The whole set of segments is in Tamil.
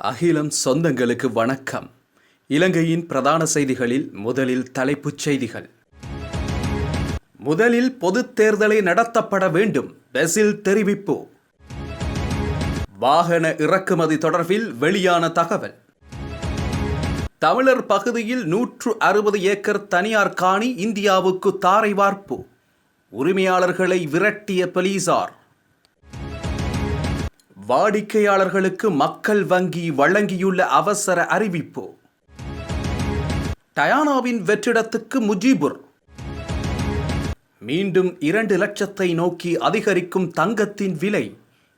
அகிலம் சொந்தங்களுக்கு வணக்கம். இலங்கையின் பிரதான செய்திகளில் முதலில் தலைப்புச் செய்திகள். முதலில் பொதுத் தேர்தலை நடத்தப்பட வேண்டும். பெசில் தெரிவிப்பு. வாகன இறக்குமதி தொடர்பில் வெளியான தகவல். தமிழர் பகுதியில் நூற்று அறுபது ஏக்கர் தனியார் காணி இந்தியாவுக்கு தாரை வார்ப்பு. உரிமையாளர்களை விரட்டிய போலீசார். வாடிக்கையாளர்களுக்கு மக்கள் வங்கி வழங்கியுள்ள அவசர அறிவிப்பு. டயானாவின் வெற்றிடத்துக்கு முஜீபுர். மீண்டும் இரண்டு லட்சத்தை நோக்கி அதிகரிக்கும் தங்கத்தின் விலை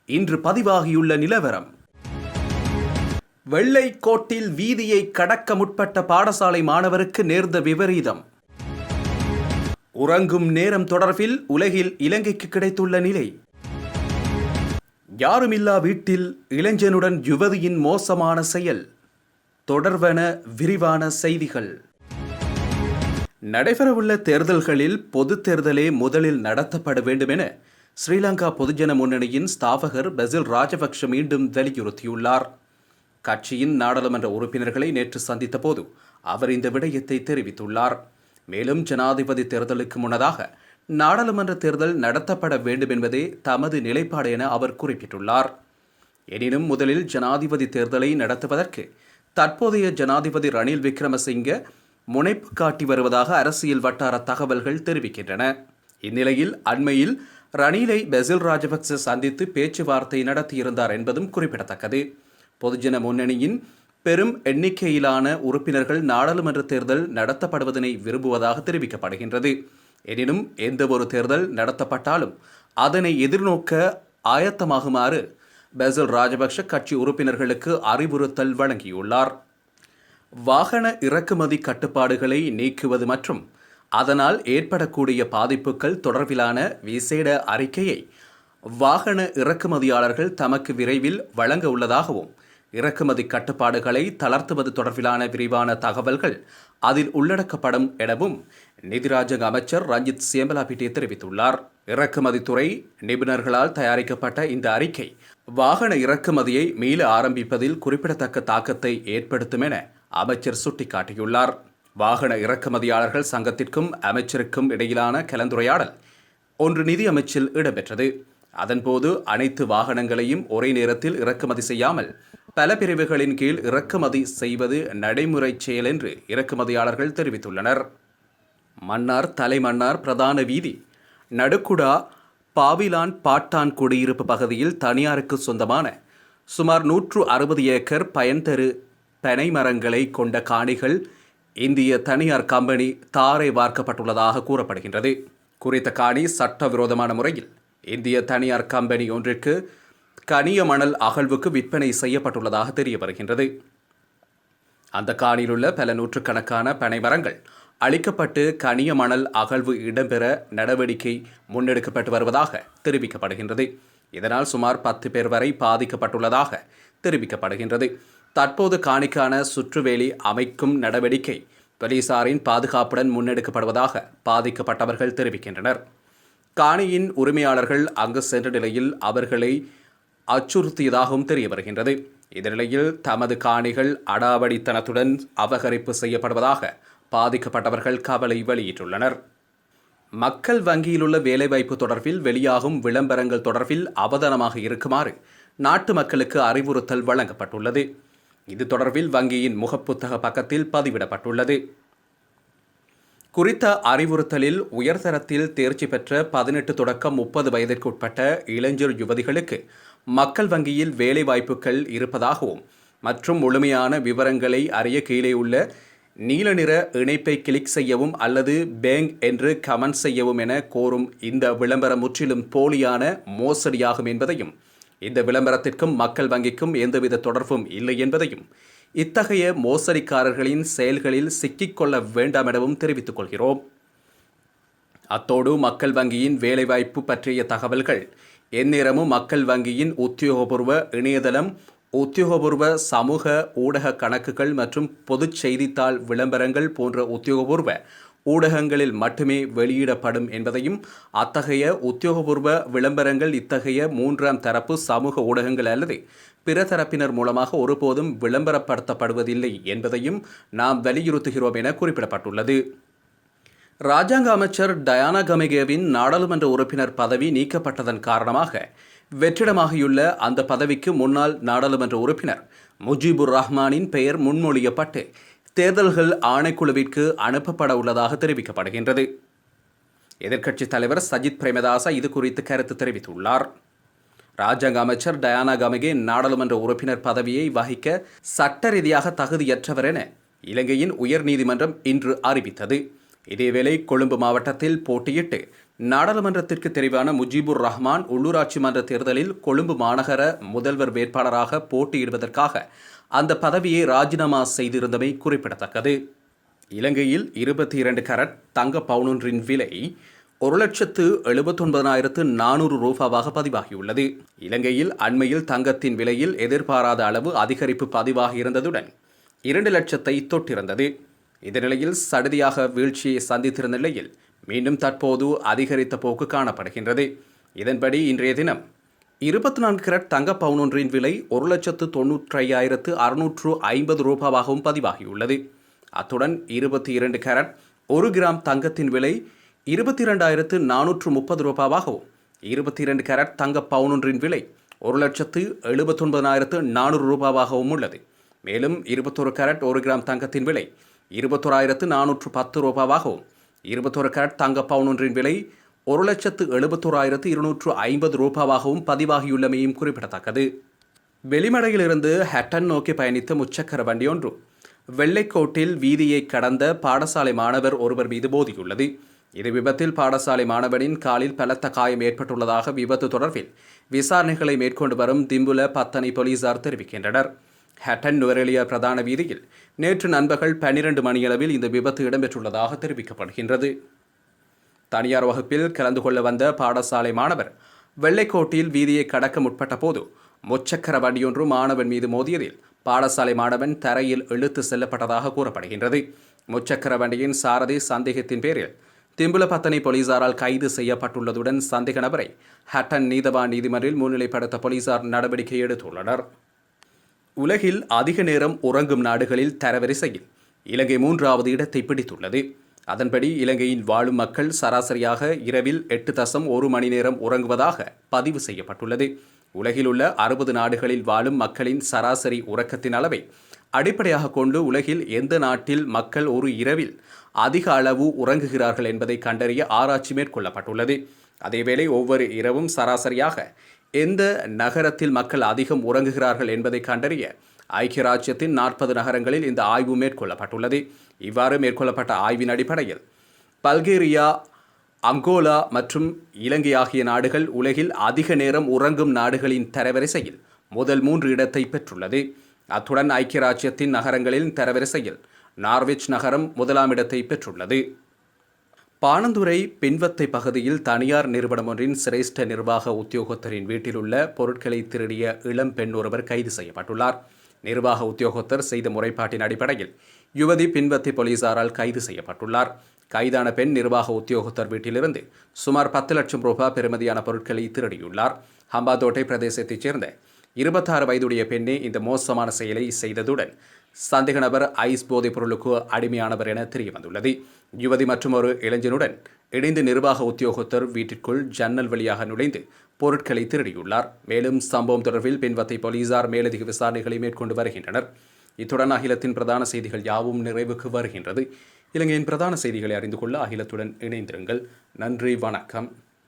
இன்று பதிவாகியுள்ள நிலவரம். வெள்ளை கோட்டில் வீதியை கடக்க முற்பட்ட பாடசாலை மாணவருக்கு நேர்ந்த விபரீதம். உறங்கும் நேரம் தொடர்பில் உலகில் இலங்கைக்கு கிடைத்துள்ள நிலை. யாருமில்லா வீட்டில் இளைஞனுடன் யுவதியின் மோசமான செயல்? தொடர்வன விரிவான செய்திகள். நடைபெறவுள்ள தேர்தல்களில் பொதுத் தேர்தலே முதலில் நடத்தப்பட வேண்டும் என ஸ்ரீலங்கா பொதுஜன முன்னணியின் ஸ்தாபகர் பெசில் ராஜபக்ஷ மீண்டும் வலியுறுத்தியுள்ளார். கட்சியின் நாடாளுமன்ற உறுப்பினர்களை நேற்று சந்தித்த போது அவர் இந்த விடயத்தை தெரிவித்துள்ளார். மேலும் ஜனாதிபதி தேர்தலுக்கு முன்னதாக நாடாளுமன்ற தேர்தல் நடத்தப்பட வேண்டும் என்பதே தமது நிலைப்பாடு என அவர் குறிப்பிட்டுள்ளார். எனினும் முதலில் ஜனாதிபதி தேர்தலை நடத்துவதற்கு தற்போதைய ஜனாதிபதி ரணில் விக்ரமசிங்க முனைப்பு காட்டி வருவதாக அரசியல் வட்டார தகவல்கள் தெரிவிக்கின்றன. இந்நிலையில் அண்மையில் ரணிலை பெசில் ராஜபக்ச சந்தித்து பேச்சுவார்த்தை நடத்தியிருந்தார் என்பதும் குறிப்பிடத்தக்கது. பொதுஜன முன்னணியின் பெரும் எண்ணிக்கையிலான உறுப்பினர்கள் நாடாளுமன்ற தேர்தல் நடத்தப்படுவதனை விரும்புவதாக தெரிவிக்கப்படுகின்றது. எனினும் எந்த ஒரு தேர்தல் நடத்தப்பட்டாலும் அதனை எதிர்நோக்க ஆயத்தமாகுமாறு பெசல் ராஜபக்ஷ கட்சி உறுப்பினர்களுக்கு அறிவுறுத்தல் வழங்கியுள்ளார். வாகன இறக்குமதி கட்டுப்பாடுகளை நீக்குவது மற்றும் அதனால் ஏற்படக்கூடிய பாதிப்புகள் தொடர்பிலான விசேட அறிக்கையை வாகன இறக்குமதியாளர்கள் தமக்கு விரைவில் வழங்க உள்ளதாகவும் இறக்குமதி கட்டுப்பாடுகளை தளர்த்துவது தொடர்பிலான விரிவான தகவல்கள் அதில் உள்ளடக்கப்படும் எனவும் நிதிராஜக அமைச்சர் ரஞ்சித் சேம்பலாபிட்டியை தெரிவித்துள்ளார். இறக்குமதித்துறை நிபுணர்களால் தயாரிக்கப்பட்ட இந்த அறிக்கை வாகன இறக்குமதியை மீள ஆரம்பிப்பதில் குறிப்பிடத்தக்க தாக்கத்தை ஏற்படுத்தும் என அமைச்சர் சுட்டிக்காட்டியுள்ளார். வாகன இறக்குமதியாளர்கள் சங்கத்திற்கும் அமைச்சருக்கும் இடையிலான கலந்துரையாடல் ஒன்று நிதி அமைச்சில் இடம்பெற்றது. அதன்போது அனைத்து வாகனங்களையும் ஒரே நேரத்தில் இறக்குமதி செய்யாமல் பல பிரிவுகளின் கீழ் இறக்குமதி செய்வது நடைமுறை செயல் என்று இறக்குமதியாளர்கள் தெரிவித்துள்ளனர். மன்னார் தலைமன்னார் பிரதான வீதி நடுக்குடா பாவிலான் பாட்டான் குடியிருப்பு பகுதியில் தனியாருக்கு சொந்தமான சுமார் நூற்று அறுபது ஏக்கர் பயன்தரு பனை மரங்களை கொண்ட காணிகள் இந்திய தனியார் கம்பெனி தாரை வார்க்கப்பட்டுள்ளதாக கூறப்படுகின்றது. குறித்த காணி சட்டவிரோதமான முறையில் இந்திய தனியார் கம்பெனி ஒன்றிற்கு கனிய மணல் அகழ்வுக்கு விற்பனை செய்யப்பட்டுள்ளதாக தெரிய வருகின்றது அந்த காணியில் உள்ள பல நூற்றுக்கணக்கான பனைமரங்கள் அளிக்கப்பட்டு கனிய மணல் அகழ்வு இடம்பெற நடவடிக்கை முன்னெடுக்கப்பட்டு வருவதாக தெரிவிக்கப்படுகின்றது. இதனால் சுமார் பத்து பேர் வரை பாதிக்கப்பட்டுள்ளதாக தெரிவிக்கப்படுகின்றது. தற்போது காணிக்கான சுற்றுவேலி அமைக்கும் நடவடிக்கை போலீசாரின் பாதுகாப்புடன் முன்னெடுக்கப்படுவதாக பாதிக்கப்பட்டவர்கள் தெரிவிக்கின்றனர். காணியின் உரிமையாளர்கள் அங்கு சென்ற நிலையில் அவர்களை அச்சுறுத்தியதாகவும் தெரிய வருகின்றது இதனிலையில் தமது காணிகள் அடாவடித்தனத்துடன் அபகரிப்பு செய்யப்படுவதாக பாதிக்கப்பட்டவர்கள் கவலை வெளியிட்டுள்ளனர். மக்கள் வங்கியிலுள்ள வேலைவாய்ப்பு தொடர்பில் வெளியாகும் விளம்பரங்கள் தொடர்பில் அவதானமாக இருக்குமாறு நாட்டு மக்களுக்கு அறிவுறுத்தல் வழங்கப்பட்டுள்ளது. இது தொடர்பில் வங்கியின் முகப்புத்தக பக்கத்தில் பதிவிடப்பட்டுள்ளது. குறித்த அறிவுறுத்தலில் உயர்தரத்தில் தேர்ச்சி பெற்ற பதினெட்டு தொடக்கம் முப்பது வயதிற்குட்பட்ட இளைஞர் யுவதிகளுக்கு மக்கள் வங்கியில் வேலைவாய்ப்புகள் இருப்பதாகவும் மற்றும் முழுமையான விவரங்களை அறிய கீழே உள்ள நீல நிற இணைப்பை கிளிக் செய்யவும் அல்லது பேங்க் என்று கமெண்ட் செய்யவும் என கோரும் இந்த விளம்பரம் முற்றிலும் போலியான மோசடியாகும் என்பதையும் இந்த விளம்பரத்திற்கும் மக்கள் வங்கிக்கும் எந்தவித தொடர்பும் இல்லை என்பதையும் இத்தகைய மோசடிக்காரர்களின் செயல்களில் சிக்கிக்கொள்ள வேண்டாம் எனவும் தெரிவித்துக் கொள்கிறோம். அத்தோடு மக்கள் வங்கியின் வேலைவாய்ப்பு பற்றிய தகவல்கள் எந்நேரமும் மக்கள் வங்கியின் உத்தியோகபூர்வ இணையதளம் உத்தியோகபூர்வ சமூக ஊடக கணக்குகள் மற்றும் பொதுச் செய்தித்தாள் விளம்பரங்கள் போன்ற உத்தியோகபூர்வ ஊடகங்களில் மட்டுமே வெளியிடப்படும் என்பதையும் அத்தகைய உத்தியோகபூர்வ விளம்பரங்கள் இத்தகைய மூன்றாம் தரப்பு சமூக ஊடகங்கள் அல்லது பிற தரப்பினர் மூலமாக ஒருபோதும் விளம்பரப்படுத்தப்படுவதில்லை என்பதையும் நாம் வலியுறுத்துகிறோம் என குறிப்பிடப்பட்டுள்ளது. ராஜாங்க அமைச்சர் டயானா கமிகேவின் நாடாளுமன்ற உறுப்பினர் பதவி நீக்கப்பட்டதன் காரணமாக வெற்றிடமாகியுள்ள அந்த பதவிக்கு முன்னாள் நாடாளுமன்ற உறுப்பினர் முஜிபுர் ரஹ்மானின் பெயர் முன்மொழியப்பட்டு தேர்தல்கள் ஆணைக்குழுவிற்கு அனுப்பப்பட உள்ளதாக தெரிவிக்கப்படுகின்றது. எதிர்க்கட்சித் தலைவர் சஜித் பிரேமதாசா இது குறித்து கருத்து தெரிவித்துள்ளார். ராஜாங்க அமைச்சர் டயானா கமகே நாடாளுமன்ற உறுப்பினர் பதவியை வகிக்க சட்ட ரீதியாக தகுதியற்றவர் என இலங்கையின் உயர்நீதிமன்றம் இன்று அறிவித்தது. இதேவேளை கொழும்பு மாவட்டத்தில் போட்டியிட்டு நாடாளுமன்றத்திற்கு தெரிவான முஜிபுர் ரஹ்மான் உள்ளூராட்சி மன்ற தேர்தலில் கொழும்பு மாநகர முதல்வர் வேட்பாளராக போட்டியிடுவதற்காக அந்த பதவியை ராஜினாமா செய்திருந்தமை குறிப்பிடத்தக்கது. இலங்கையில் இருபத்தி இரண்டு கரட் தங்க பவுனொன்றின் விலை ஒரு லட்சத்து எழுபத்தொன்பதாயிரத்து நானூறு ரூபாவாக பதிவாகியுள்ளது. இலங்கையில் அண்மையில் தங்கத்தின் விலையில் எதிர்பாராத அளவு அதிகரிப்பு பதிவாகியிருந்ததுடன் இரண்டு லட்சத்தை தொட்டிருந்தது. இந்த நிலையில் சடுதியாக வீழ்ச்சியை சந்தித்திருந்த நிலையில் மீண்டும் தற்போது அதிகரித்த போக்கு காணப்படுகின்றது. இதன்படி இன்றைய தினம் இருபத்தி நான்கு கிரட் தங்க பவுனொன்றின் விலை ஒரு லட்சத்து தொன்னூற்றையாயிரத்து அறுநூற்று ஐம்பது ரூபாவாகவும் பதிவாகியுள்ளது. அத்துடன் இருபத்தி இரண்டு கேரட் ஒரு கிராம் தங்கத்தின் விலை இருபத்தி இரண்டாயிரத்து நானூற்று முப்பது ரூபாவாகவும் இருபத்தி இரண்டு கேரட் தங்க பவுனொன்றின் விலை ஒரு லட்சத்து எழுபத்தொன்பதாயிரத்து நானூறு ரூபாவாகவும் உள்ளது. மேலும் இருபத்தொரு கேரட் ஒரு கிராம் தங்கத்தின் விலை இருபத்தோராயிரத்து நானூற்று பத்து ரூபாவாகவும் இருபத்தொரு கேரட் தங்க பவுனொன்றின் விலை ஒரு லட்சத்து எழுபத்தோராயிரத்து இருநூற்று ஐம்பது ரூபாவாகவும் பதிவாகியுள்ளமையும் குறிப்பிடத்தக்கது. வெளிமடையிலிருந்து ஹட்டன் நோக்கி பயணித்த முச்சக்கர வண்டி ஒன்று. வெள்ளைக்கோட்டில் வீதியை கடந்த பாடசாலை மாணவர் ஒருவர் மீது மோதியுள்ளது. இது விபத்தில் பாடசாலை மாணவனின் காலில் பலத்த காயம் ஏற்பட்டுள்ளதாக விபத்து தொடர்பில் விசாரணைகளை மேற்கொண்டு வரும் திம்புல பத்தனை போலீசார் தெரிவிக்கின்றனர். ஹட்டன் நுவரெலியா பிரதான வீதியில் நேற்று நண்பகல் பன்னிரண்டு மணியளவில் இந்த விபத்து இடம்பெற்றுள்ளதாக தெரிவிக்கப்படுகின்றது. தனியார் வகுப்பில் கலந்து கொள்ள வந்த பாடசாலை மாணவர் வெள்ளைக்கோட்டில் வீதியை கடக்க முற்பட்ட போது முச்சக்கர வண்டியொன்று மாணவன் மீது மோதியதில் பாடசாலை மாணவன் தரையில் இழுத்து செல்லப்பட்டதாக கூறப்படுகின்றது. முச்சக்கர வண்டியின் சாரதி சந்தேகத்தின் பேரில் திம்புலபத்தனை போலீசாரால் கைது செய்யப்பட்டுள்ளதுடன் சந்தேக நபரை ஹட்டன் நீதவான் நீதிமன்றில் முன்னிலைப்படுத்த போலீசார் நடவடிக்கை எடுத்துள்ளனர். உலகில் அதிக நேரம் உறங்கும் நாடுகளில் தரவரிசையில் இலங்கை மூன்றாவது இடத்தை பிடித்துள்ளது. அதன்படி இலங்கையில் வாழும் மக்கள் சராசரியாக இரவில் எட்டு தசம் ஒரு மணி நேரம் உறங்குவதாக பதிவு செய்யப்பட்டுள்ளது. உலகில் உள்ள அறுபது நாடுகளில் வாழும் மக்களின் சராசரி உறக்கத்தின் அளவை அடிப்படையாக கொண்டு உலகில் எந்த நாட்டில் மக்கள் ஒரு இரவில் அதிக அளவு உறங்குகிறார்கள் என்பதை கண்டறிய ஆராய்ச்சி மேற்கொள்ளப்பட்டுள்ளது. அதேவேளை ஒவ்வொரு இரவும் சராசரியாக எந்த நகரத்தில் மக்கள் அதிகம் உறங்குகிறார்கள் என்பதை கண்டறிய ஐக்கிய ராஜ்யத்தின் நாற்பது நகரங்களில் இந்த ஆய்வு மேற்கொள்ளப்பட்டுள்ளது. இவ்வாறு மேற்கொள்ளப்பட்ட ஆய்வின் அடிப்படையில் பல்கேரியா அங்கோலா மற்றும் இலங்கை ஆகிய நாடுகள் உலகில் அதிக நேரம் உறங்கும் நாடுகளின் தரவரிசையில் முதல் மூன்று இடத்தை பெற்றுள்ளது. அத்துடன் ஐக்கிய ராஜ்யத்தின் நகரங்களின் தரவரிசையில் நார்விச் நகரம் முதலாம் இடத்தை பெற்றுள்ளது. பாணந்துறை பின்வத்தை பகுதியில் தனியார் நிறுவனம் ஒன்றின் சிரேஷ்ட நிர்வாக உத்தியோகத்தரின் வீட்டில் உள்ள பொருட்களை திருடிய இளம் பெண் ஒருவர் கைது செய்யப்பட்டுள்ளார். நிர்வாக உத்தியோகத்தர் செய்த முறைப்பாட்டின் அடிப்படையில் யுவதி பின்வத்தி போலீசாரால் கைது செய்யப்பட்டுள்ளார். கைதான பெண் நிர்வாக உத்தியோகத்தர் வீட்டிலிருந்து சுமார் பத்து லட்சம் ரூபாய் பெறுமதியான பொருட்களை திருடியுள்ளார். ஹம்பாதோட்டை பிரதேசத்தைச் சேர்ந்த இருபத்தாறு வயதுடைய பெண்ணே இந்த மோசமான செயலை செய்ததுடன் சந்தேக நபர் ஐஸ் போதைப் பொருளுக்கு அடிமையானவர் என தெரிய வந்துள்ளது யுவதி மற்றும் ஒரு இளைஞனுடன் இணைந்து நிர்வாக உத்தியோகத்தர் வீட்டிற்குள் ஜன்னல் வழியாக நுழைந்து பொருட்களை திருடியுள்ளார். மேலும் சம்பவம் தொடர்பில் பின்வத்தை போலீசார் மேலதிக விசாரணைகளை மேற்கொண்டு வருகின்றனர். இத்துடன் அகிலத்தின் பிரதான செய்திகள் யாவும் நிறைவுக்கு வருகின்றது. இலங்கையின் பிரதான செய்திகளை அறிந்து கொள்ள அகிலத்துடன் இணைந்திருங்கள். நன்றி வணக்கம்.